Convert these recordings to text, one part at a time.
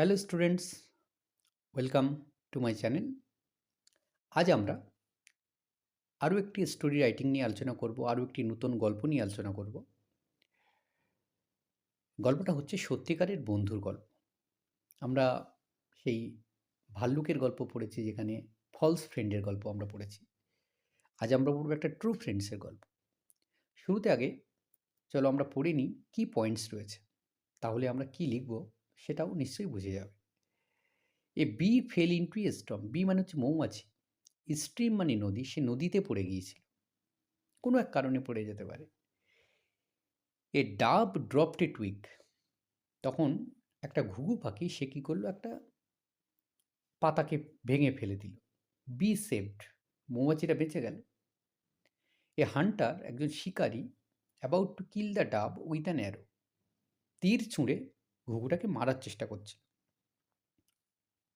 Hello students welcome to my channel আজ আমরা আরও একটি স্টোরি রাইটিং নিয়ে আলোচনা করব, আরও একটি নতুন গল্প নিয়ে আলোচনা করব। গল্পটা হচ্ছে সত্যিকারের বন্ধুর গল্প। আমরা সেই ভাল্লুকের গল্প পড়েছি যেখানে ফলস ফ্রেন্ডের গল্প আমরা পড়েছি। আজ আমরা পড়ব একটা ট্রু ফ্রেন্ডসের গল্প। শুরুতে আগে চলো আমরা পড়ে নিই কী পয়েন্টস রয়েছে। তাহলে আমরা কি লিখব? সেটাও নিশ্চয়ই বুঝে যাবে। A bee fell into a stream bee মানে হচ্ছে মৌমাছি। স্ট্রিম মানে নদী, সে নদীতে পড়ে গিয়েছিল। কোনো এক কারণে পড়ে যেতে পারে। এ ডাব ড্রপড এ টুইক তখন একটা ঘুঘু পাখি, সে কী করল? একটা পাতাকে ভেঙে ফেলে দিল। বি সেভড মৌমাছিটা বেঁচে গেল। এ হান্টার একজন শিকারী about to kill the dove with an arrow তীর ছুঁড়ে ঘুঘুটাকে মারার চেষ্টা করছে।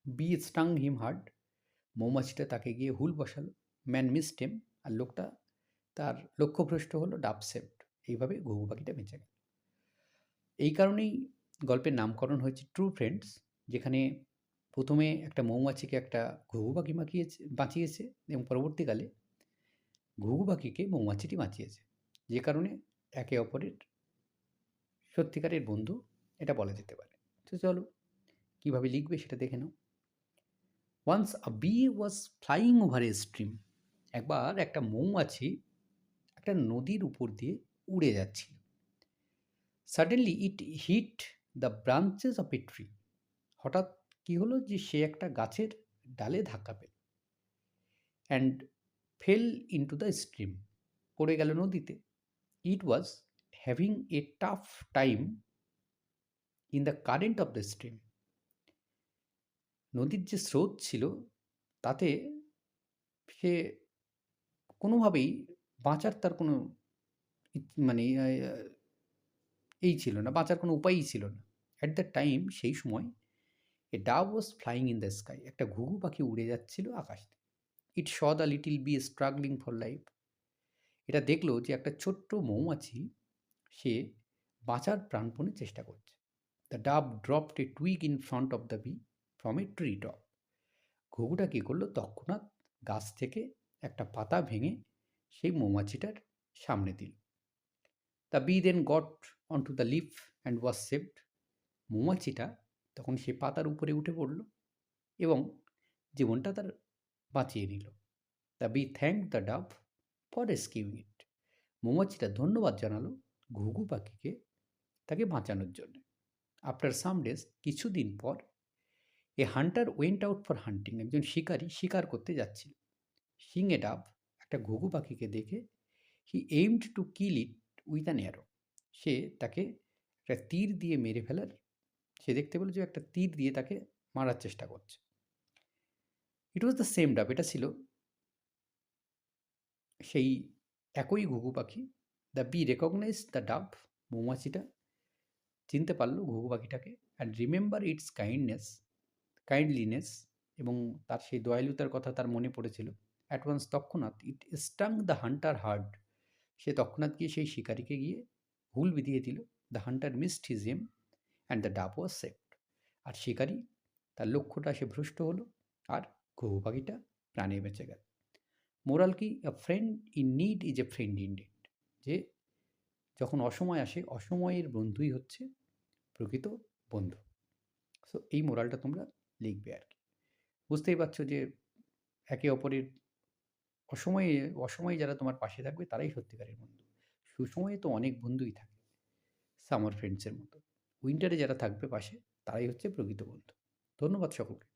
বি স্টাং হিম হার্ড মৌমাছিটা তাকে গিয়ে হুল বসালো, ম্যান মিস মিসটেম আর লোকটা তার লক্ষ্যভ্রষ্ট হলো ডাব সেপ্ট এইভাবে ঘুঘু পাখিটা বেঁচে গেল। এই কারণেই গল্পের নামকরণ হয়েছে ট্রু ফ্রেন্ডস যেখানে প্রথমে একটা মৌমাছিকে একটা ঘুঘু পাখি মাখিয়েছে, বাঁচিয়েছে এবং পরবর্তীকালে ঘুঘু পাখিকে মৌমাছিটি বাঁচিয়েছে। যে কারণে একে অপরের সত্যিকারের বন্ধু এটা বলা যেতে পারে। তো চলো, কীভাবে লিখবে সেটা দেখে নাও। Once a bee was flying over a stream একবার একটা মৌমাছি একটা নদীর উপর দিয়ে উড়ে যাচ্ছিল। Suddenly it hit the branches of a tree হঠাৎ কী হলো যে সে একটা গাছের ডালে ধাক্কা পেল and fell into the stream পড়ে গেল নদীতে। It was having a tough time in the current of the stream নদীর যে স্রোত ছিল, তাতে সে কোনোভাবেই বাঁচার তার কোনো মানে এই ছিল না, বাঁচার কোনো উপায়ই ছিল না। অ্যাট দ্য টাইম সেই সময় a dove was flying in the sky একটা ঘুঘু পাখি উড়ে যাচ্ছিল আকাশ। It saw the little bee struggling for life এটা দেখল যে একটা ছোট্ট মৌমাছি, সে বাঁচার প্রাণপণে চেষ্টা করছে। The dove dropped a twig in front of the bee from a tree top ঘুঘুটা কী করল? তৎক্ষণাৎ গাছ থেকে একটা পাতা ভেঙে সেই মৌমাছিটার সামনে দিল। The bee then got on to the leaf and was saved মৌমাছিটা তখন সে পাতার উপরে উঠে পড়ল এবং জীবনটা তার বাঁচিয়ে নিল। The bee thank the dove for rescuing it মৌমাছিটা ধন্যবাদ জানালো ঘুঘু পাখিকে তাকে বাঁচানোর জন্য। আফটার সাম ডেজ কিছুদিন পর a hunter went out for hunting একজন শিকারী শিকার করতে যাচ্ছিল। সিং এ ডাব, একটা ঘুঘু পাখিকে দেখে he aimed to kill it with an arrow সে তাকে একটা তীর দিয়ে মেরে ফেলার, সে দেখতে পেল যে একটা তীর দিয়ে তাকে মারার চেষ্টা করছে। ইট ওয়াজ দ্য সেম ডাব, এটা ছিল সেই একই ঘুঘু পাখি। দ্য বি রেকগনাইজ দ্য ডাব, মৌমাছিটা চিনতে পারল ঘুঘু পাখিটাকে and remember its kindness kindliness এবং তার সেই দয়ালুতার কথা তার মনে পড়েছিল। অ্যাডভান্স তৎক্ষণাৎ it stung the hunter hard সে তৎক্ষণাৎ গিয়ে সেই শিকারিকে গিয়ে হুল বিধিয়ে দিল। The hunter missed his aim and the dove was saved আর শিকারি তার লক্ষ্যটা সে ভ্রষ্ট হলো আর ঘুঘু পাখিটা প্রাণে বেঁচে গেল। মোরাল কি a friend in need is a friend indeed যে যখন অসময় আসে, অসময়ের বন্ধুই হচ্ছে প্রকৃত বন্ধু। সো এই মোরালটা তোমরা লিখবে আর কি। বুঝতেই পারছ যে একে অপরের অসময়ে অসময়ে যারা তোমার পাশে থাকবে, তারাই সত্যিকারের বন্ধু। সুসময়ে তো অনেক বন্ধুই থাকে সামার ফ্রেন্ডসের মতো। উইন্টারে যারা থাকবে পাশে, তারাই হচ্ছে প্রকৃত বন্ধু। ধন্যবাদ সকলকে।